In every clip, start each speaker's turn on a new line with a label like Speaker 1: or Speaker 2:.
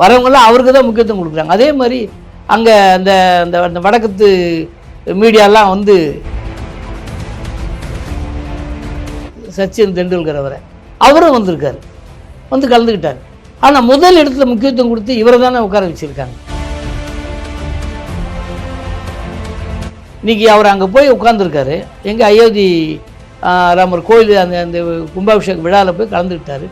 Speaker 1: வரவங்களாம் அவருக்கு தான் முக்கியத்துவம் கொடுக்குறாங்க. அதே மாதிரி அங்கே அந்த அந்த அந்த வடக்கத்து மீடியாலாம் வந்து சச்சின் தெண்டுல்கர் அவரை. அவரும் வந்திருக்காரு. வந்து கலந்துக்கிட்டார். ஆனால் முதல் இடத்துல முக்கியத்துவம் கொடுத்து இவரை தானே உட்கார வச்சுருக்காங்க. இன்றைக்கி அவர் அங்கே போய் உட்காந்துருக்காரு எங்கள் அயோத்தி ராமர் கோயில் அந்த அந்த கும்பாபிஷேக விழாவில் போய் கலந்துக்கிட்டாரு.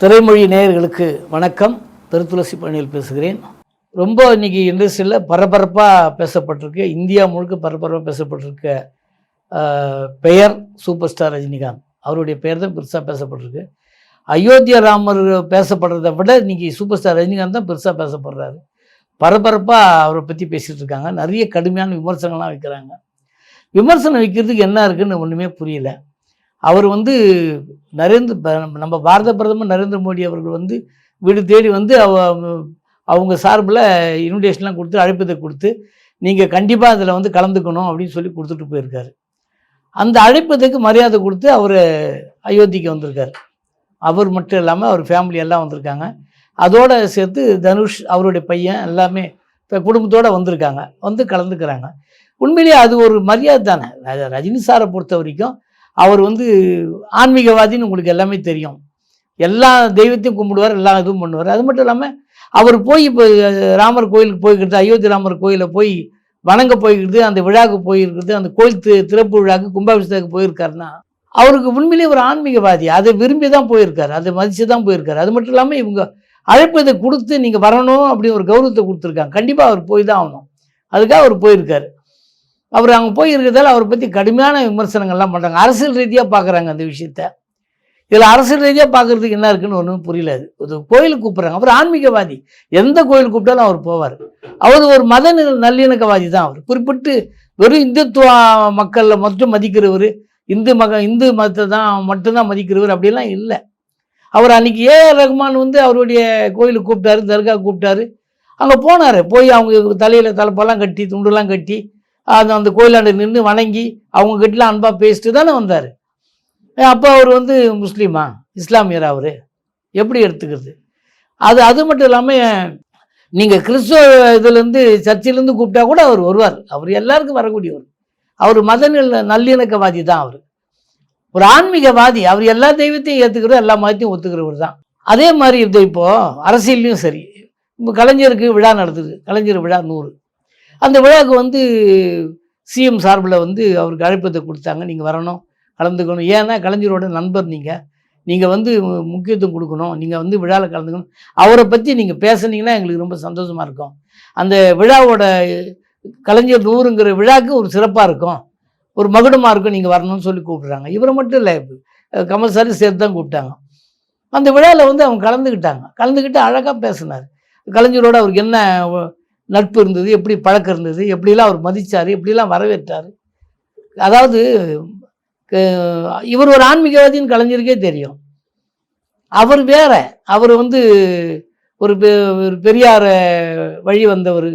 Speaker 1: திரைமொழி நேயர்களுக்கு வணக்கம். திருத்துளசி பணியில் பேசுகிறேன். ரொம்ப இன்றைக்கி இண்டஸ்ட்ரியில் பரபரப்பாக பேசப்பட்டிருக்கு. இந்தியா முழுக்க பரபரப்பாக பேசப்பட்டிருக்க பெயர் சூப்பர் ஸ்டார் ரஜினிகாந்த். அவருடைய பெயர் தான் பெருசாக பேசப்பட்டிருக்கு. அயோத்தியா ராமர் பேசப்படுறதை விட இன்றைக்கி சூப்பர் ஸ்டார் ரஜினிகாந்த் தான் பெருசாக பேசப்படுறாரு. பரபரப்பாக அவரை பற்றி பேசிகிட்டு இருக்காங்க. நிறைய கடுமையான விமர்சனங்கள்லாம் வைக்கிறாங்க. விமர்சனம் வைக்கிறதுக்கு என்ன இருக்குதுன்னு ஒன்றுமே புரியல. அவர் வந்து நரேந்திர நம்ம பாரத பிரதமர் நரேந்திர மோடி அவர்கள் வந்து வீடு தேடி வந்து அவ அவங்க சார்பில் இன்விடேஷன்லாம் கொடுத்து அழைப்பதை கொடுத்து நீங்கள் கண்டிப்பாக அதில் வந்து கலந்துக்கணும் அப்படின்னு சொல்லி கொடுத்துட்டு போயிருக்காரு. அந்த அழைப்பதுக்கு மரியாதை கொடுத்து அவர் அயோத்திக்கு வந்திருக்கார். அவர் மட்டும் இல்லாமல் அவர் ஃபேமிலி எல்லாம் வந்திருக்காங்க. அதோடு சேர்த்து தனுஷ் அவருடைய பையன் எல்லாமே இப்போ குடும்பத்தோடு வந்திருக்காங்க. வந்து கலந்துக்கிறாங்க. உண்மையிலேயே அது ஒரு மரியாதை தானே. ர- ரஜினி சாரை பொறுத்த வரைக்கும் அவர் வந்து ஆன்மீகவாதின்னு உங்களுக்கு எல்லாமே தெரியும். எல்லா தெய்வத்தையும் கும்பிடுவார் எல்லா இதுவும் பண்ணுவார். அது மட்டும் இல்லாமல் அவர் போய் இப்போ ராமர் கோயிலுக்கு போய்க்கிறது அயோத்தி ராமர் கோயிலில் போய் வணங்க போய்க்கிறது அந்த விழாவுக்கு போயிருக்கிறது அந்த கோயில் தி- திறப்பு விழாவுக்கு கும்பாபிஷேகத்துக்கு போயிருக்காருன்னா அவருக்கு உண்மையிலேயே ஒரு ஆன்மீகவாதி அதை விரும்பி தான் போயிருக்காரு அதை மதித்து தான் போயிருக்காரு. அது மட்டும் இல்லாமல் இவங்க அழைப்பதை கொடுத்து நீங்கள் வரணும் அப்படின்னு ஒரு கௌரவத்தை கொடுத்துருக்காங்க. கண்டிப்பாக அவர் போய் தான் ஆகணும். அதுக்காக அவர் போயிருக்காரு. அவர் அங்கே போய் இருக்கிறதால அவரை பற்றி கடுமையான விமர்சனங்கள்லாம் பண்ணுறாங்க அரசியல் ரீதியாக பார்க்குறாங்க அந்த விஷயத்த. இதில் அரசியல் ரீதியாக பார்க்குறதுக்கு என்ன இருக்குன்னு ஒன்றும் புரியல. அது ஒரு கோயிலுக்கு கூப்பிட்றாங்க. அவர் ஆன்மீகவாதி. எந்த கோயில் கூப்பிட்டாலும் அவர் போவார். அவர் ஒரு மத நல்லிணக்கவாதி தான் அவர். குறிப்பிட்டு வெறும் இந்துத்துவ மக்களில் மட்டும் மதிக்கிறவர் இந்து மக இந்து மதத்தை தான் மட்டும்தான் மதிக்கிறவர் அப்படிலாம் இல்லை. அவர் அன்னைக்கு ஏ ஆர் ரஹ்மான் வந்து அவருடைய கோயிலுக்கு கூப்பிட்டாரு தர்கா கூப்பிட்டாரு. அங்கே போனார். போய் அவங்க தலையில் தலைப்பெல்லாம் கட்டி துண்டுலாம் கட்டி அந்த அந்த கோயிலாண்ட நின்று வணங்கி அவங்க கிட்டலாம் அன்பாக பேசிட்டு தானே வந்தார். அப்போ அவர் வந்து முஸ்லீமா? இஸ்லாமியர் அவர்? எப்படி எடுத்துக்கிறது? அது அது மட்டும் இல்லாமல் நீங்கள் கிறிஸ்துவ இதுலேருந்து சர்ச்சிலேருந்து கூப்பிட்டா கூட அவர் வருவார். அவர் எல்லாருக்கும் வரக்கூடியவர். அவர் மத நல்லிணக்கவாதி தான் அவர். ஒரு ஆன்மீகவாதி. அவர் எல்லா தெய்வத்தையும் ஏற்றுக்கிறவர் எல்லா மதத்தையும் ஒத்துக்கிறவர் தான். அதே மாதிரி இது இப்போது அரசியல்லையும் சரி. இப்போ கலைஞருக்கு விழா நடத்துது கலைஞர் விழா நூறு. அந்த விழாவுக்கு வந்து சிஎம் சார்பில் வந்து அவருக்கு அழைப்பத்தை கொடுத்தாங்க. நீங்கள் வரணும் கலந்துக்கணும். ஏன்னா கலைஞரோட நண்பர் நீங்கள் நீங்கள் வந்து முக்கியத்துவம் கொடுக்கணும். நீங்கள் வந்து விழாவில் கலந்துக்கணும். அவரை பற்றி நீங்கள் பேசுனீங்கன்னா எங்களுக்கு ரொம்ப சந்தோஷமாக இருக்கும். அந்த விழாவோட கலைஞர் நூறுங்கிற விழாக்கு ஒரு சிறப்பாக இருக்கும். ஒரு மகுடமாக இருக்கும் நீங்கள் வரணும்னு சொல்லி கூப்பிட்றாங்க. இவரை மட்டும் இல்லை கமல் சாரி சேர்த்து தான் கூப்பிட்டாங்க. அந்த விழாவில் வந்து அவங்க கலந்துக்கிட்டாங்க. கலந்துக்கிட்டு அழகாக பேசினார். கலைஞரோட அவருக்கு என்ன நட்பு இருந்தது எப்படி பழக்கம் இருந்தது எப்படிலாம் அவர் மதித்தார் எப்படிலாம் வரவேற்றார். அதாவது இவர் ஒரு ஆன்மீகவாதின்னு கலைஞருக்கே தெரியும். அவர் வேற அவர் வந்து ஒரு பெ- ஒரு பெரியார வழி வந்தவர்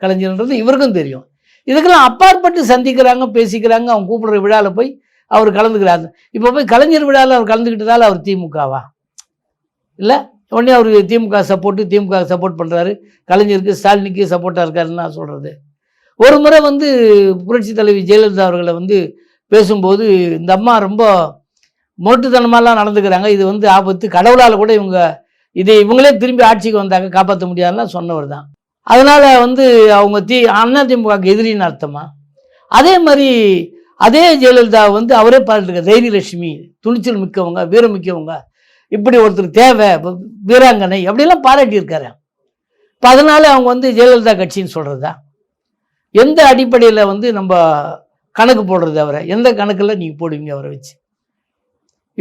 Speaker 1: கலைஞர்ன்றது இவருக்கும் தெரியும். இதுக்கெல்லாம் அப்பாற்பட்டு சந்திக்கிறாங்க பேசிக்கிறாங்க அவங்க கூப்பிடுற விழாவில் போய் அவர் கலந்துக்கிறார். இப்போ போய் கலைஞர் விழாவில் அவர் கலந்துக்கிட்டதால் அவர் திமுகவா? இல்லை? உடனே அவர் திமுக சப்போர்ட்டு திமுக சப்போர்ட் பண்ணுறாரு கலைஞருக்கு ஸ்டாலினுக்கு சப்போர்ட்டாக இருக்காருன்னு நான் சொல்கிறது ஒரு முறை வந்து புரட்சி தலைவி ஜெயலலிதா அவர்களை வந்து பேசும்போது இந்த அம்மா ரொம்ப மொட்டுத்தனமாலாம் நடந்துக்கிறாங்க இது வந்து ஆபத்து கடவுளால் கூட இவங்க இதை இவங்களே திரும்பி ஆட்சிக்கு வந்தாங்க காப்பாற்ற முடியாதுலாம் சொன்னவர் தான் அதனால் வந்து அவங்க தி அதிமுகவுக்கு எதிரின்னு அர்த்தமா அதே மாதிரி அதே ஜெயலலிதா வந்து அவரே பாராட்டுருக்க தைரியலட்சுமி துணிச்சல் மிக்கவங்க வீரம் மிக்கவங்க இப்படி ஒருத்தர் தேவை வீராங்கனை அப்படிலாம் பாராட்டியிருக்காரு. இப்போ அதனால அவங்க வந்து ஜெயலலிதா கட்சின்னு சொல்கிறதா எந்த அடிப்படையில் வந்து நம்ம கணக்கு போடுறது அவரை? எந்த கணக்கில் நீங்கள் போடுவீங்க அவரை வச்சு?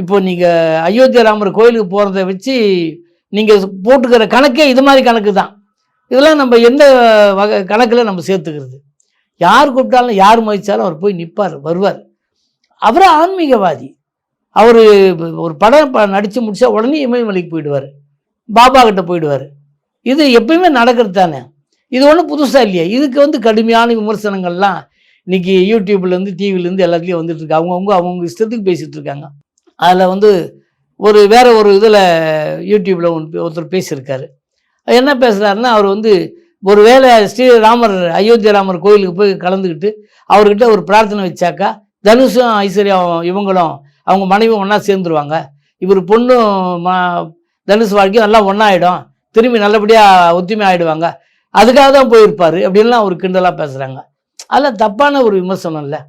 Speaker 1: இப்போ நீங்கள் அயோத்தியா ராமர் கோயிலுக்கு போகிறத வச்சு நீங்கள் போட்டுக்கிற கணக்கே இது மாதிரி கணக்கு தான். இதெல்லாம் நம்ம எந்த வகை கணக்கில் நம்ம சேர்த்துக்கிறது? யார் கூப்பிட்டாலும் யார் மதித்தாலும் அவர் போய் நிற்பார் வருவார். அவர் ஆன்மீகவாதி. அவர் ஒரு படம் நடித்து முடிச்சா உடனே இமயமலைக்கு போயிடுவார். பாபா கிட்ட போயிடுவார். இது எப்பயுமே நடக்கிறது தானே? இது ஒன்றும் புதுசாக இல்லையா? இதுக்கு வந்து கடுமையான விமர்சனங்கள்லாம் இன்றைக்கி யூடியூப்லேருந்து டிவிலேருந்து எல்லாத்துலேயும் வந்துட்டுருக்கு அவங்கவுங்க அவங்கவுங்க இஷ்டத்துக்கு பேசிகிட்டு இருக்காங்க. அதில் வந்து ஒரு வேறு ஒரு இதில் யூடியூப்பில் ஒருத்தர் பேசியிருக்காரு. என்ன பேசுகிறாருன்னா அவர் வந்து ஒரு வேளை ஸ்ரீராமர் அயோத்தி ராமர் கோயிலுக்கு போய் கலந்துக்கிட்டு அவர்கிட்ட ஒரு பிரார்த்தனை வச்சாக்கா தனுஷும் ஐஸ்வர்யா இவங்களும் அவங்க மனைவி ஒன்றா சேர்ந்துருவாங்க. இவர் பொண்ணும் மா தனுஷ் வாழ்க்கையும் நல்லா ஒன்றாயிடும் திரும்பி நல்லபடியாக ஒத்துமை ஆகிடுவாங்க அதுக்காக தான் போயிருப்பார். அப்படின்லாம் அவர் கிண்டலாக பேசுகிறாங்க அதெல்லாம் தப்பான ஒரு விமர்சனம் இல்லை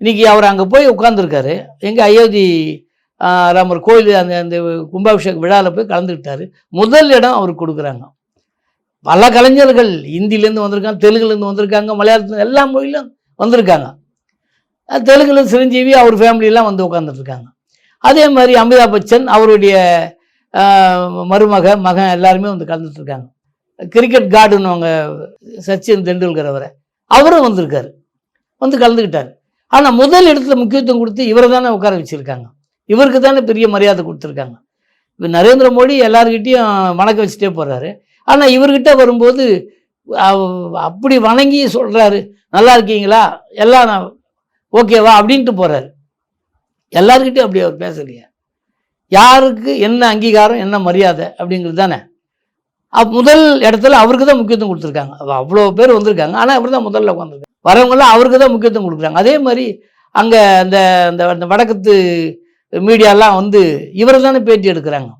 Speaker 1: இன்றைக்கி அவர் அங்கே போய் உட்காந்துருக்காரு எங்கள் அயோத்தி ராமர் கோயில் அந்த அந்த கும்பாபிஷேக விழாவில் போய் கலந்துக்கிட்டாரு. முதல் இடம் அவருக்கு கொடுக்குறாங்க. பல கலைஞர்கள் ஹிந்திலேருந்து வந்திருக்காங்க தெலுங்குலேருந்து வந்திருக்காங்க மலையாளத்துலேருந்து எல்லா மொழியிலும் வந்திருக்காங்க. தெலுங்கில் சிரஞ்சீவி அவர் ஃபேமிலியெலாம் வந்து உட்காந்துட்ருக்காங்க அதே மாதிரி அமிதாப் பச்சன் அவருடைய மருமக மகன் எல்லாருமே வந்து கலந்துட்டுருக்காங்க கிரிக்கெட் கார்டுன்னு அவங்க சச்சின் தெண்டுல்கர் அவரை. அவரும் வந்திருக்காரு. வந்து கலந்துக்கிட்டார். ஆனால் முதல் இடத்துல முக்கியத்துவம் கொடுத்து இவரை தானே உட்கார வச்சுருக்காங்க. இவருக்கு தானே பெரிய மரியாதை கொடுத்துருக்காங்க. இப்போ நரேந்திர மோடி எல்லாருக்கிட்டேயும் வணக்க வச்சுட்டே போகிறாரு ஆனால் இவர்கிட்ட வரும்போது அப்படி வணங்கி சொல்கிறாரு நல்லா இருக்கீங்களா? எல்லாம் நான் ஓகேவா அப்படின்ட்டு போகிறாரு எல்லாருக்கிட்டையும் அப்படி அவர் பேசலையே. யாருக்கு என்ன அங்கீகாரம் என்ன மரியாதை அப்படிங்கிறது தானே. அப் முதல் இடத்துல அவருக்கு தான் முக்கியத்துவம் கொடுத்துருக்காங்க. அவ்வளோ பேர் வந்திருக்காங்க. ஆனால் அவர் தான் முதல்ல உட்காந்துருக்காங்க வரவங்களாம் அவருக்கு தான் முக்கியத்துவம் கொடுக்குறாங்க. அதே மாதிரி அங்கே அந்த அந்த அந்த வடக்கத்து மீடியாலாம் வந்து இவர் தானே பேட்டி எடுக்கிறாங்க.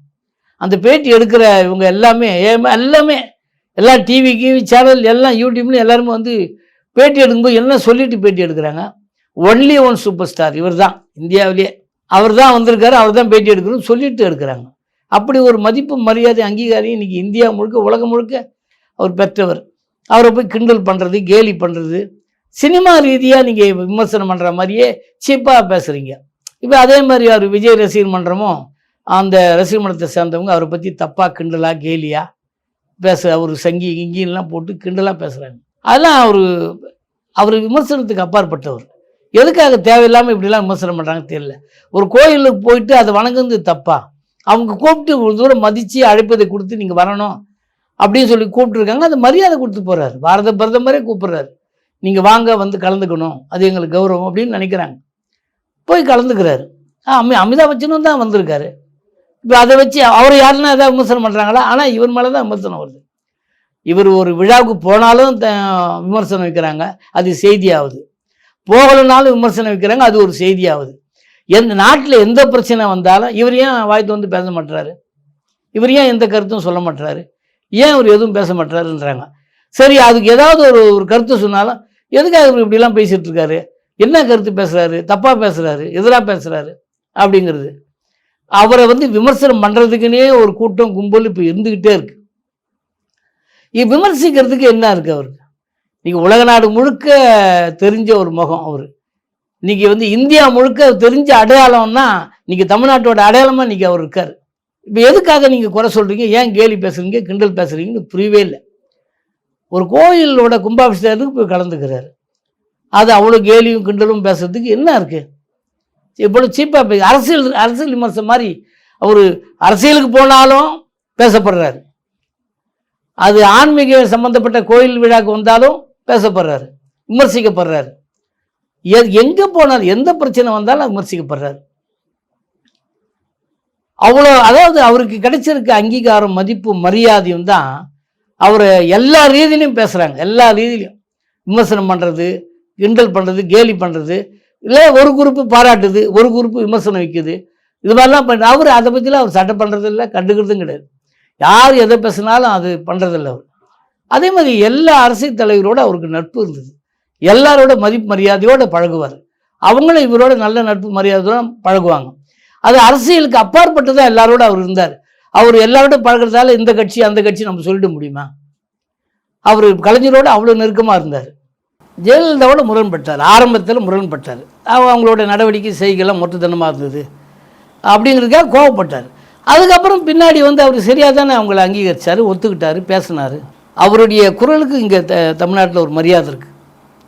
Speaker 1: அந்த பேட்டி எடுக்கிற இவங்க எல்லாமே ஏ- எல்லாமே எல்லா டிவி கிவி சேனல் எல்லாம் யூடியூப்லையும் எல்லாருமே வந்து பேட்டி எடுக்கும்போது என்ன சொல்லிட்டு பேட்டி எடுக்கிறாங்க? ஒன்லி ஒன் சூப்பர் ஸ்டார் இவர் தான் இந்தியாவிலேயே அவர் தான் வந்திருக்காரு அவர் தான் பேட்டி எடுக்கணும்னு சொல்லிட்டு எடுக்கிறாங்க அப்படி ஒரு மதிப்பு மரியாதை அங்கீகாரம் இன்றைக்கி இந்தியா முழுக்க உலகம் முழுக்க அவர் பெற்றவர். அவரை போய் கிண்டல் பண்ணுறது கேலி பண்ணுறது சினிமா ரீதியாக நீங்கள் விமர்சனம் பண்ணுற மாதிரியே சீப்பாக பேசுகிறீங்க இப்போ அதே மாதிரி அவர் விஜய் ரசிகர் மன்றமும் அந்த ரசிகர் மன்றத்தை சேர்ந்தவங்க அவரை பற்றி தப்பாக கிண்டலாக கேலியாக பேச அவர் சங்கி இங்கின்லாம் போட்டு கிண்டலாக பேசுகிறாங்க அதெல்லாம் அவர் அவர் விமர்சனத்துக்கு அப்பாற்பட்டவர். எதுக்காக தேவையில்லாமல் இப்படிலாம் விமர்சனம் பண்ணுறாங்க தெரியல. ஒரு கோயிலுக்கு போயிட்டு அதை வணங்குறது தப்பா? அவங்க கூப்பிட்டு ஒரு தூரம் மதித்து அழைப்பதை கொடுத்து நீங்கள் வரணும் அப்படின்னு சொல்லி கூப்பிட்டுருக்காங்க அது மரியாதை கொடுத்து போகிறாரு பாரத பிரதமரே கூப்பிட்றாரு. நீங்கள் வாங்க வந்து கலந்துக்கணும். அது எங்களுக்கு கௌரவம் அப்படின்னு நினைக்கிறாங்க. போய் கலந்துக்கிறாரு. ஆ, அமி அமிதாப் பச்சனும் தான் வந்திருக்காரு. இப்போ அதை வச்சு அவர் யாருன்னா ஏதாவது விமர்சனம் பண்ணுறாங்களா ஆனால் இவர் மேலே தான் விமர்சனம் வருது. இவர் ஒரு விழாவுக்கு போனாலும் த- விமர்சனம் வைக்கிறாங்க. அது செய்தியாகுது போகலைனாலும் விமர்சனம் வைக்கிறாங்க அது ஒரு செய்தியாகுது எந்த நாட்டில் எந்த பிரச்சனை வந்தாலும் இவர் ஏன் வாய்த்து வந்து பேச மாட்டுறாரு இவர் ஏன் எந்த கருத்தும் சொல்ல மாட்டுறாரு ஏன் இவர் எதுவும் பேச மாட்டுறாருன்றாங்க சரி அதுக்கு ஏதாவது ஒரு ஒரு கருத்து சொன்னாலும் எதுக்காக இவர் இப்படிலாம் பேசிகிட்டு இருக்காரு? என்ன கருத்து பேசுகிறாரு தப்பாக பேசுகிறாரு எதிராக பேசுகிறாரு அப்படிங்கிறது. அவரை வந்து விமர்சனம் பண்ணுறதுக்குன்னே ஒரு கூட்டம் கும்பல் இப்போ இருந்துக்கிட்டே இருக்கு. இ- விமர்சிக்கிறதுக்கு என்ன இருக்குது அவருக்கு? இன்னைக்கு உலக நாடு முழுக்க தெரிஞ்ச ஒரு முகம் அவர். இன்னைக்கு வந்து இந்தியா முழுக்க தெரிஞ்ச அடையாளம்னா இன்னைக்கு தமிழ்நாட்டோட அடையாளமாக இன்னைக்கு அவர் இருக்கார். இப்போ எதுக்காக நீங்கள் குறை சொல்கிறீங்க ஏன் கேலி பேசுகிறீங்க கிண்டல் பேசுகிறீங்கன்னு புரியவே இல்லை. ஒரு கோயிலோட கும்பாபிஷேகத்துக்கு போய் கலந்துக்கிறாரு. அது அவ்வளோ கேலியும் கிண்டலும் பேசுறதுக்கு என்ன இருக்குது இவ்வளோ சீப்பாக அரசியல் அரசியல் விமர்சனம் மாதிரி அவர் அரசியலுக்கு போனாலும் பேசப்படுறாரு. அது ஆன்மீக சம்பந்தப்பட்ட கோயில் விழாவுக்கு வந்தாலும் பேசப்படுறாரு விமர்சிக்கப்படுறாரு. எங்கே போனார் போனாலும் எந்த பிரச்சனை வந்தாலும் விமர்சிக்கப்படுறாரு. அவ்வளோ அதாவது அவருக்கு கிடைச்சிருக்க அங்கீகாரம் மதிப்பு மரியாதையும் தான் அவரை எல்லா ரீதியிலையும் பேசுகிறாங்க எல்லா ரீதியிலையும். விமர்சனம் பண்ணுறது கிண்டல் பண்ணுறது கேலி பண்ணுறது இல்லை ஒரு குரூப்பு பாராட்டுது ஒரு குரூப்பு விமர்சனம் வைக்குது. இது மாதிரிலாம் பண்ண அவர் அதை பற்றிலாம் அவர் சட்டை பண்ணுறதில்ல கண்டுக்கிறதும் கிடையாது. யார் எதை பேசினாலும் அது பண்ணுறதில்ல அவர். அதே மாதிரி எல்லா அரசியல் தலைவரோட அவருக்கு நட்பு இருந்தது. எல்லாரோட மதிப்பு மரியாதையோடு பழகுவார். அவங்களும் இவரோட நல்ல நட்பு மரியாதையோட பழகுவாங்க. அது அரசியலுக்கு அப்பாற்பட்டு தான் எல்லாரோட அவர் இருந்தார். அவர் எல்லாரோட பழகுறதால இந்த கட்சி அந்த கட்சி நம்ம சொல்லிட முடியுமா? அவர் கலைஞரோடு அவ்வளோ நெருக்கமாக இருந்தார். ஜெயலலிதாவோட முரண்பட்டார். ஆரம்பத்தில் முரண்பட்டார். அவர் அவங்களோட நடவடிக்கை செய்கைலாம் மொத்தத்தனமாக இருந்தது. அப்படிங்கிறதுக்காக கோவப்பட்டார். அதுக்கப்புறம் பின்னாடி வந்து அவர் சரியாக தானே அவங்கள அங்கீகரிச்சார் ஒத்துக்கிட்டார் பேசினார். அவருடைய குரலுக்கு இங்கே த தமிழ்நாட்டில் ஒரு மரியாதை இருக்குது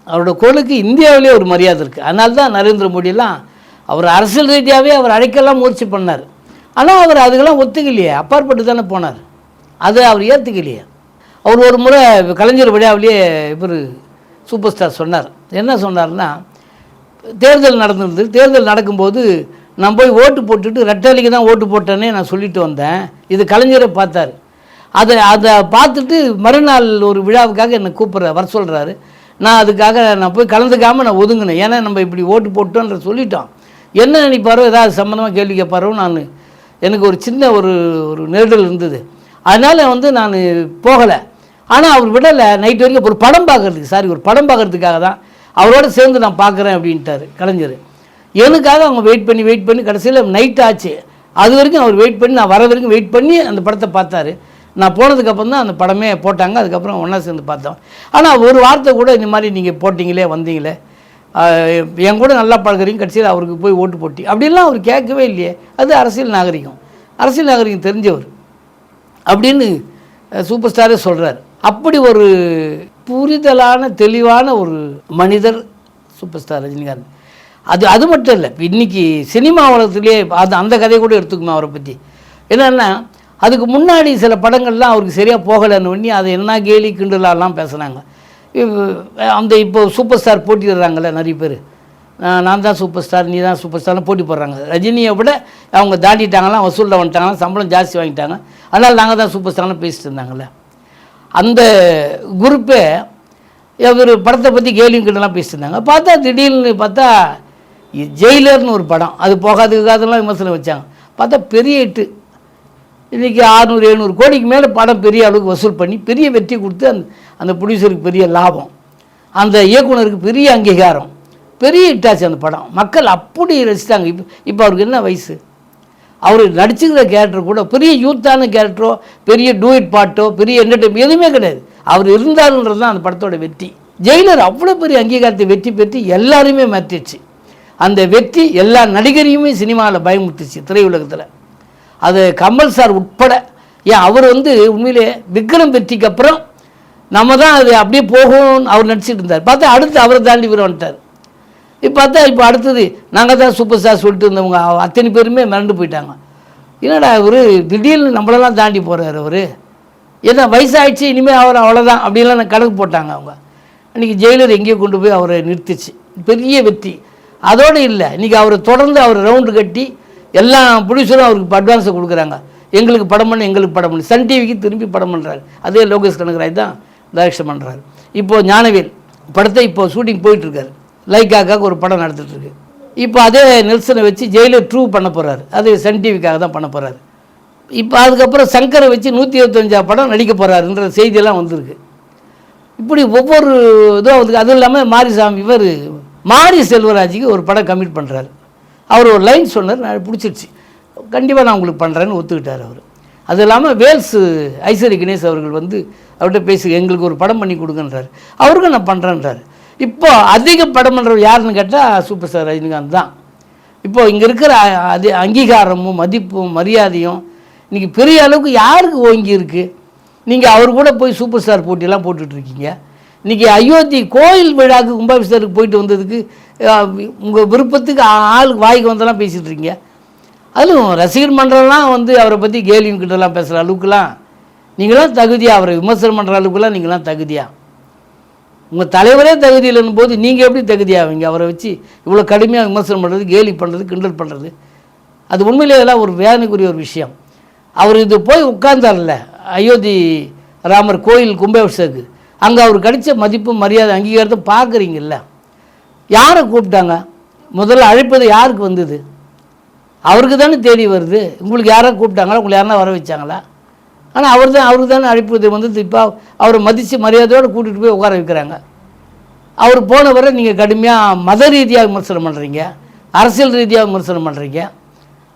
Speaker 1: அவரோட குரலுக்கு இந்தியாவிலே ஒரு மரியாதை இருக்குது அதனால தான் நரேந்திர மோடியெல்லாம் அவர் அரசியல் ரீதியாகவே அவர் அழைக்கலாம் முயற்சி பண்ணார். ஆனால் அவர் அதுக்கெல்லாம் ஒத்துக்கலையே அப்பாற்பட்டு தானே போனார். அதை அவர் ஏற்றுக்கலையே அவர் ஒரு முறை கலைஞர் விழாவிலேயே இவர் சூப்பர் ஸ்டார் சொன்னார். என்ன சொன்னார்னா தேர்தல் நடந்திருந்தது தேர்தல் நடக்கும்போது நான் போய் ஓட்டு போட்டுட்டு ரெட்டலைக்கு தான் ஓட்டு போட்டேன்னே நான் சொல்லிட்டு வந்தேன். இது கலைஞரை பார்த்தாரு. அதை அதை பார்த்துட்டு மறுநாள் ஒரு விழாவுக்காக என்னை கூப்பிட்ற வர சொல்கிறாரு நான் அதுக்காக நான் போய் கலந்துக்காமல் நான் ஒதுங்கினேன். ஏன்னா நம்ம இப்படி ஓட்டு போட்டோன்ற சொல்லிட்டோம். என்ன நினைப்பாரோ ஏதாவது சம்மந்தமாக கேள்வி கேட்பாரோ நான். எனக்கு ஒரு சின்ன ஒரு ஒரு நெருடல் இருந்தது. அதனால் வந்து நான் போகலை. ஆனால் அவர் விடலை நைட் வரைக்கும் ஒரு படம் பார்க்கறதுக்கு சாரி ஒரு படம் பார்க்கறதுக்காக தான் அவரோட சேர்ந்து நான் பார்க்குறேன் அப்படின்ட்டாரு கலைஞர். எனக்காக அவங்க வெயிட் பண்ணி வெயிட் பண்ணி கடைசியில் நைட் ஆச்சு. அது வரைக்கும் அவர் வெயிட் பண்ணி நான் வர வரைக்கும் வெயிட் பண்ணி அந்த படத்தை பார்த்தாரு. நான் போனதுக்கப்புறம் தான் அந்த படமே போட்டாங்க அதுக்கப்புறம் ஒன்றா சேர்ந்து பார்த்தோம். ஆனால் ஒரு வார்த்தை கூட இந்த மாதிரி நீங்கள் போட்டிங்களே வந்தீங்களே என் கூட நல்லா பழகுறீங்க கடைசியில் அவருக்கு போய் ஓட்டு போட்டி. அப்படின்லாம் அவர் கேட்கவே இல்லையே. அது அரசியல் நாகரிகம். அரசியல் நாகரிகம் தெரிஞ்சவர். அப்படின்னு சூப்பர் ஸ்டாரே சொல்கிறார் அப்படி ஒரு புரிதலான தெளிவான ஒரு மனிதர் சூப்பர் ஸ்டார் ரஜினிகாந்த். அது அது மட்டும் இல்லை இன்னைக்கு சினிமா உலகத்திலே அது அந்த கதையை கூட எடுத்துக்குமா அவரை பற்றி என்னென்னா அதுக்கு முன்னாடி சில படங்கள்லாம் அவருக்கு சரியாக போகலைன்னு பண்ணி அதை என்ன கேலி கிண்டலாலாம் பேசுனாங்க. இவ்- அந்த இப்போ சூப்பர் ஸ்டார் போட்டிடுறாங்கல்ல நிறைய பேர். நான் தான் சூப்பர் ஸ்டார் நீ தான் சூப்பர் ஸ்டார்லாம் போட்டி போடுறாங்க. ரஜினியை விட அவங்க தாண்டிட்டாங்களாம் வசூலில் வந்துட்டாங்களாம் சம்பளம் ஜாஸ்தி வாங்கிட்டாங்க. அதனால் நாங்கள் தான் சூப்பர் ஸ்டார்லாம் பேசிட்டு இருந்தாங்கள்ல அந்த குரூப்பே இவர் படத்தை பற்றி கேலியும் கிட்டலாம் பேசிட்டு இருந்தாங்க. பார்த்தா திடீர்னு பார்த்தா ஜெயிலர்னு ஒரு படம். அது போகாதுக்கு விமர்சனம் வச்சாங்க. பார்த்தா பெரிய இட்டு இன்றைக்கி ஆறுநூறு எழுநூறு கோடிக்கு மேலே படம் பெரிய அளவுக்கு வசூல் பண்ணி பெரிய வெற்றி கொடுத்து அந்த அந்த ப்ரொடியூசருக்கு பெரிய லாபம். அந்த இயக்குனருக்கு பெரிய அங்கீகாரம். பெரிய ஹிட்டாச்சு அந்த படம். மக்கள் அப்படி ரசித்தாங்க இப்போ இப்போ அவருக்கு என்ன வயசு? அவர் நடிச்சுக்கிற கேரக்டர் கூட பெரிய யூத்தான கேரக்டரோ பெரிய டூயிட் பாட்டோ பெரிய என்டர்டைன்மெண்ட் எதுவுமே கிடையாது. அவர் இருந்தாருன்றது தான் அந்த படத்தோட வெற்றி. ஜெயிலர் அவ்வளோ பெரிய அங்கீகாரத்தை வெற்றி பெற்று எல்லாருமே மாற்றிடுச்சு அந்த வெற்றி எல்லா நடிகரையுமே சினிமாவில் பயமுட்டுச்சு திரையுலகத்தில். அது கமல் சார் உட்பட ஏன் அவர் வந்து உண்மையிலே விக்ரம் வெற்றிக்கு அப்புறம் நம்ம தான் அது அப்படியே போகும்னு அவர் நடிச்சிட்டு இருந்தார். பார்த்தா அடுத்து அவரை தாண்டி இவர் வந்துட்டார். இப்போ பார்த்தா இப்போ அடுத்தது நாங்கள் தான் சூப்பர் ஸ்டார் சொல்லிட்டு இருந்தவங்க அத்தனை பேருமே மிரண்டு போயிட்டாங்க. என்னடா இவர் திடீர்னு நம்மளெல்லாம் தாண்டி போகிறார் அவர். ஏன்னா வயசாகிடுச்சு இனிமேல் அவர் அவ்வளோதான் அப்படிலாம் நான் கணக்கு போட்டாங்க அவங்க. அன்றைக்கி ஜெயிலர் எங்கேயோ கொண்டு போய் அவரை நிறுத்திச்சு. பெரிய வெற்றி. அதோடு இல்லை இன்றைக்கி அவரை தொடர்ந்து அவர் ரவுண்டு கட்டி எல்லா ப்ரொடியூசரும் அவருக்கு அட்வான்ஸை கொடுக்குறாங்க. எங்களுக்கு படம் பண்ணு எங்களுக்கு படம் பண்ணு. சன் டிவிக்கு திரும்பி படம் பண்ணுறாரு அதே லோகேஷ் கனகராஜ் தான் டைரக்ஷன் பண்ணுறாரு இப்போது ஞானவேல் படத்தை இப்போ ஷூட்டிங் போயிட்டுருக்காரு. லைக்காக்காக ஒரு படம் நடத்திட்டுருக்கு இப்போ அதே நெல்சனை வச்சு ஜெயிலர் ட்ரூ பண்ண போகிறாரு அது சன் டிவிக்காக தான் பண்ண போகிறாரு இப்போ அதுக்கப்புறம் சங்கரை வச்சு நூற்றி இருபத்தஞ்சா படம் நடிக்க போகிறாருன்ற செய்தியெல்லாம் வந்திருக்கு. இப்படி ஒவ்வொரு இதுவும் வந்து அதுவும் இல்லாமல் மாரிசாமி இவர் மாரி செல்வராஜுக்கு ஒரு படம் கமிட் பண்ணுறாரு அவர் ஒரு லைன் சொன்னார் நான் பிடிச்சிருச்சு. கண்டிப்பாக நான் உங்களுக்கு பண்ணுறேன்னு ஒத்துக்கிட்டார் அவர். அது இல்லாமல் வேல்ஸு ஐஸ்வரி கணேஷ் அவர்கள் வந்து அவர்கிட்ட பேசி எங்களுக்கு ஒரு படம் பண்ணி கொடுங்கன்றார். அவருக்கும் நான் பண்ணுறேன்றார் இப்போ அதிக படம் பண்ணுறவர் யாருன்னு கேட்டால் சூப்பர் ஸ்டார் ரஜினிகாந்த் தான். இப்போ இங்கே இருக்கிற அ- அது அங்கீகாரமும் மதிப்பும் மரியாதையும் இன்றைக்கி பெரிய அளவுக்கு யாருக்கு ஓங்கி இருக்குது நீங்கள் அவர் கூட போய் சூப்பர் ஸ்டார் போட்டியெல்லாம் போட்டுட்ருக்கீங்க இன்றைக்கி அயோத்தி கோயில் விழாக்கு கும்பாபிஷேகத்துக்கு போயிட்டு வந்ததுக்கு உங்கள் விருப்பத்துக்கு ஆளுக்கு வாய்க்கு வந்தெல்லாம் பேசிகிட்டு இருக்கீங்க. அதுவும் ரசிகர் மன்றம்லாம் வந்து அவரை பற்றி கேலியும் கிட்டலாம் பேசுகிற அளவுக்குலாம் நீங்களாம் தகுதியாக அவரை விமர்சனம் பண்ணுற அளவுக்குலாம் நீங்களாம் தகுதியாக உங்கள் தலைவரே தகுதி இல்லைன்னு போது நீங்கள் எப்படி தகுதியாவீங்க அவரை வச்சு இவ்வளோ கடுமையாக விமர்சனம் பண்ணுறது கேலி பண்ணுறது கிண்டல் பண்ணுறது அது உண்மையிலே இதெல்லாம் ஒரு வேதனைக்குரிய ஒரு விஷயம். அவர் இது போய் உட்கார்ந்தார்ல அயோத்தி ராமர் கோயில் கும்பாபிஷேக்கு அங்கே அவர் கிடைச்ச மதிப்பு மரியாதை அங்கீகாரத்தை பார்க்குறீங்கல்ல. யாரை கூப்பிட்டாங்க? முதல்ல அழைப்பது யாருக்கு வந்தது? அவருக்கு தானே தேடி வருது. உங்களுக்கு யாரை கூப்பிட்டாங்களா? உங்களை யாரா வர வச்சாங்களா? ஆனால் அவர் தான் அவருக்கு தானே அழைப்பு வந்து இப்போ அவரை மதித்து மரியாதையோடு கூட்டிகிட்டு போய் உட்கார வைக்கிறாங்க. அவர் போன வரை நீங்கள் கடுமையாக மத ரீதியாக விமர்சனம் பண்ணுறீங்க அரசியல் ரீதியாக விமர்சனம் பண்ணுறீங்க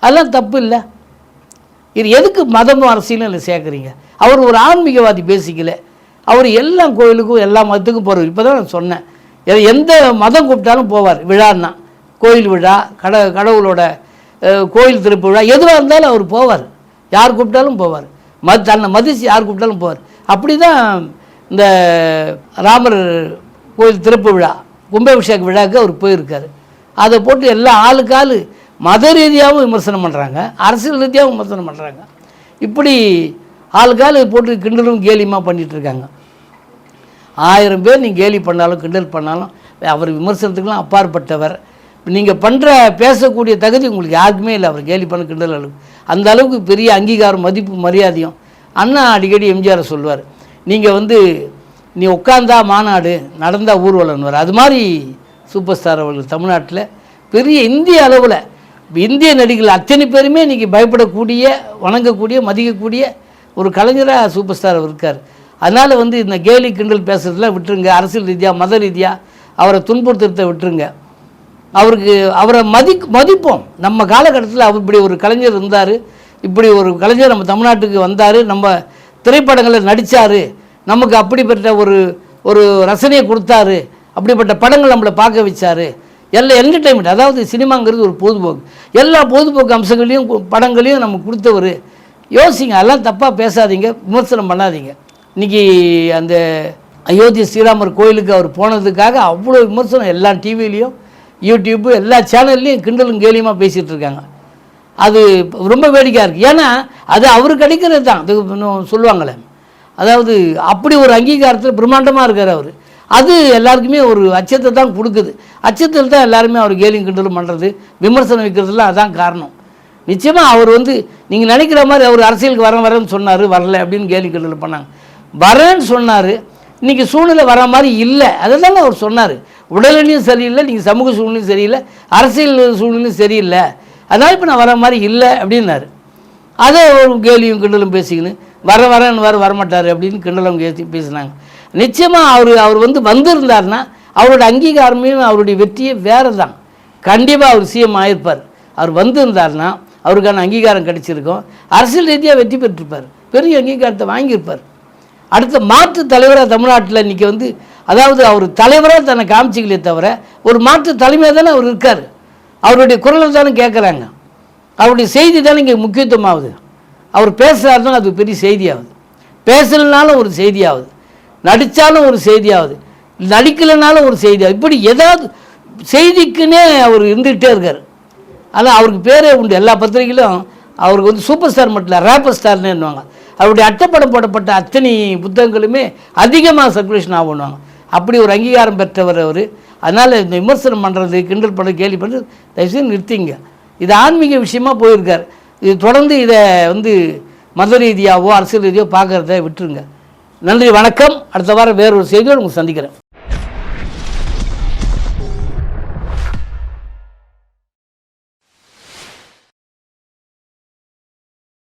Speaker 1: அதெல்லாம் தப்பு இல்லை. இது எதுக்கு மதமும் அரசியலும் இல்லை சேர்க்குறீங்க? அவர் ஒரு ஆன்மீகவாதி பேசிக்கல. அவர் எல்லா கோயிலுக்கும் எல்லா மதத்துக்கும் போகிறவர் இப்போ தான் நான் சொன்னேன். எந்த மதம் கூப்பிட்டாலும் போவார் விழான்னா. கோயில் விழா கட கடவுளோட கோயில் திறப்பு விழா எதுவாக இருந்தாலும் அவர் போவார். யார் கூப்பிட்டாலும் போவார். மத் தன்னை மதிச்சு யார் கூப்பிட்டாலும் போவார். அப்படி தான் இந்த ராமர் கோயில் திறப்பு விழா கும்பாபிஷேக விழாவுக்கு அவர் போயிருக்கார். அதை போட்டு எல்லா ஆளுக்கு ஆள் மத ரீதியாகவும் விமர்சனம் பண்ணுறாங்க அரசியல் ரீதியாகவும் விமர்சனம் பண்ணுறாங்க இப்படி ஆளுக்கால் போட்டு கிண்டலும் கேலியுமா பண்ணிகிட்ருக்காங்க ஆயிரம் பேர் நீங்கள் கேலி பண்ணாலும் கிண்டல் பண்ணாலும் அவர் விமர்சனத்துக்கெல்லாம் அப்பாற்பட்டவர். நீங்கள் பண்ணுற பேசக்கூடிய தகுதி உங்களுக்கு யாருக்குமே இல்லை. அவர் கேலி பண்ண கிண்டல் அளவுக்கு அந்த அளவுக்கு பெரிய அங்கீகாரம் மதிப்பு மரியாதையும். அண்ணா அடிக்கடி எம்ஜிஆரை சொல்லுவார். நீங்கள் வந்து நீ உட்காந்தா மாநாடு நடந்தால் ஊர்வலம்னு அது மாதிரி சூப்பர் ஸ்டார் அவர்கள் தமிழ்நாட்டில். பெரிய இந்திய அளவில் இந்திய நடிகர்கள் அத்தனை பேருமே இன்றைக்கி பயப்படக்கூடிய வணங்கக்கூடிய மதிக்கக்கூடிய ஒரு கலைஞராக சூப்பர் ஸ்டார் அவர் இருக்கார். அதனால் வந்து இந்த கேலி கிண்டல் பேசுகிறதுலாம் விட்டுருங்க. அரசியல் ரீதியாக மத ரீதியாக அவரை துன்புறுத்துறதை விட்டுருங்க. அவருக்கு அவரை மதி மதிப்போம். நம்ம காலகட்டத்தில் அவர் இப்படி ஒரு கலைஞர் இருந்தார். இப்படி ஒரு கலைஞர் நம்ம தமிழ்நாட்டுக்கு வந்தார். நம்ம திரைப்படங்களில் நடித்தார் நமக்கு அப்படிப்பட்ட ஒரு ஒரு ரசனையை கொடுத்தாரு. அப்படிப்பட்ட படங்கள் நம்மளை பார்க்க வச்சார். எல்லா என்டர்டைன்மெண்ட் அதாவது சினிமாங்கிறது ஒரு பொழுதுபோக்கு. எல்லா பொழுதுபோக்கு அம்சங்களையும் படங்களையும் நமக்கு கொடுத்தவர். யோசிங்க அதெல்லாம் தப்பாக பேசாதீங்க விமர்சனம் பண்ணாதீங்க. இன்றைக்கி அந்த அயோத்தி ஸ்ரீராமர் கோயிலுக்கு அவர் போனதுக்காக அவ்வளோ விமர்சனம் எல்லா டிவிலையும் யூடியூப்பு எல்லா சேனல்லையும் கிண்டலும் கேலியமாக பேசிகிட்டு இருக்காங்க. அது ரொம்ப வேடிக்கையாக இருக்குது ஏன்னா அது அவருக்கு கிடைக்கிறது தான். அது இன்னும் சொல்லுவாங்களே. அதாவது அப்படி ஒரு அங்கீகாரத்தில் பிரம்மாண்டமாக இருக்கார் அவர். அது எல்லாருக்குமே ஒரு அச்சத்தை தான் கொடுக்குது. அச்சத்தில் தான் எல்லாருமே அவர் கேலியும் கிண்டலும் பண்ணுறது விமர்சனம் வைக்கிறதுலாம் அதான் காரணம். நிச்சயமாக அவர் வந்து நீங்கள் நினைக்கிற மாதிரி அவர் அரசியலுக்கு வர வரேன்னு சொன்னார் வரல அப்படின்னு கேலி கிண்டல் பண்ணாங்க. வரேன்னு சொன்னார். இன்றைக்கி சூழ்நிலை வர மாதிரி இல்லை. அதை தானே அவர் சொன்னார். உடல்நிலையும் சரியில்லை நீங்கள் சமூக சூழ்நிலையும் சரியில்லை அரசியல் சூழ்நிலையும் சரியில்லை. அதனால் இப்போ நான் வர மாதிரி இல்லை அப்படின்னாரு. அதை ஒரு கேலியும் கிண்டலும் பேசிக்கின்னு வர வரேன்னு வர வரமாட்டார் அப்படின்னு கிண்டலும் பேசி பேசினாங்க. நிச்சயமாக அவர் அவர் வந்து வந்திருந்தாருன்னா அவரோட அங்கீகாரமையும் அவருடைய வெற்றியே வேறு தான் கண்டிப்பாக அவர் சிஎம் ஆயிருப்பார். அவர் வந்திருந்தாருன்னா அவருக்கான அங்கீகாரம் கிடைச்சிருக்கும். அரசியல் ரீதியாக வெற்றி பெற்றிருப்பார். பெரிய அங்கீகாரத்தை வாங்கியிருப்பார். அடுத்த மாற்று தலைவராக தமிழ்நாட்டில் இன்றைக்கி வந்து அதாவது அவர் தலைவராக தன்னை காமிச்சிக்கலே தவிர ஒரு மாற்று தலைமையாக தானே அவர் இருக்கார். அவருடைய குரலை தானே கேட்குறாங்க அவருடைய செய்தி தானே இங்கே முக்கியத்துவமாகுது. அவர் பேசுகிறாருன்னா அது பெரிய செய்தியாகுது. பேசலைனாலும் ஒரு செய்தியாகுது. நடித்தாலும் ஒரு செய்தியாகுது. நடிக்கலைனாலும் ஒரு செய்தியாகுது. இப்படி ஏதாவது செய்திக்குன்னே அவர் இருந்துகிட்டே இருக்கார். ஆனால் அவருக்கு பேரே உண்டு. எல்லா பத்திரிகையிலும் அவருக்கு வந்து சூப்பர் ஸ்டார் மட்டும் இல்லை ரேப்பர் ஸ்டார்னு என்னவாங்க. அவருடைய அட்டைப்படம் போடப்பட்ட அத்தனை புத்தகங்களுமே அதிகமாக சர்க்குலேஷன் ஆகுவாங்க அப்படி ஒரு அங்கீகாரம் பெற்றவர் அவர். அதனால் இந்த விமர்சனம் பண்ணுறது கிண்டல் பண்ணுறது கேள்வி பண்ணுறது தயவுசெய்து நிறுத்திங்க. இது ஆன்மீக விஷயமா போயிருக்கார். இது தொடர்ந்து இதை வந்து மத ரீதியாவோ அரசியல் ரீதியாவோ பார்க்குறத விட்டுருங்க. நன்றி வணக்கம். அடுத்த வாரம் வேறொரு செய்தியோடு உங்களுக்கு சந்திக்கிறேன்.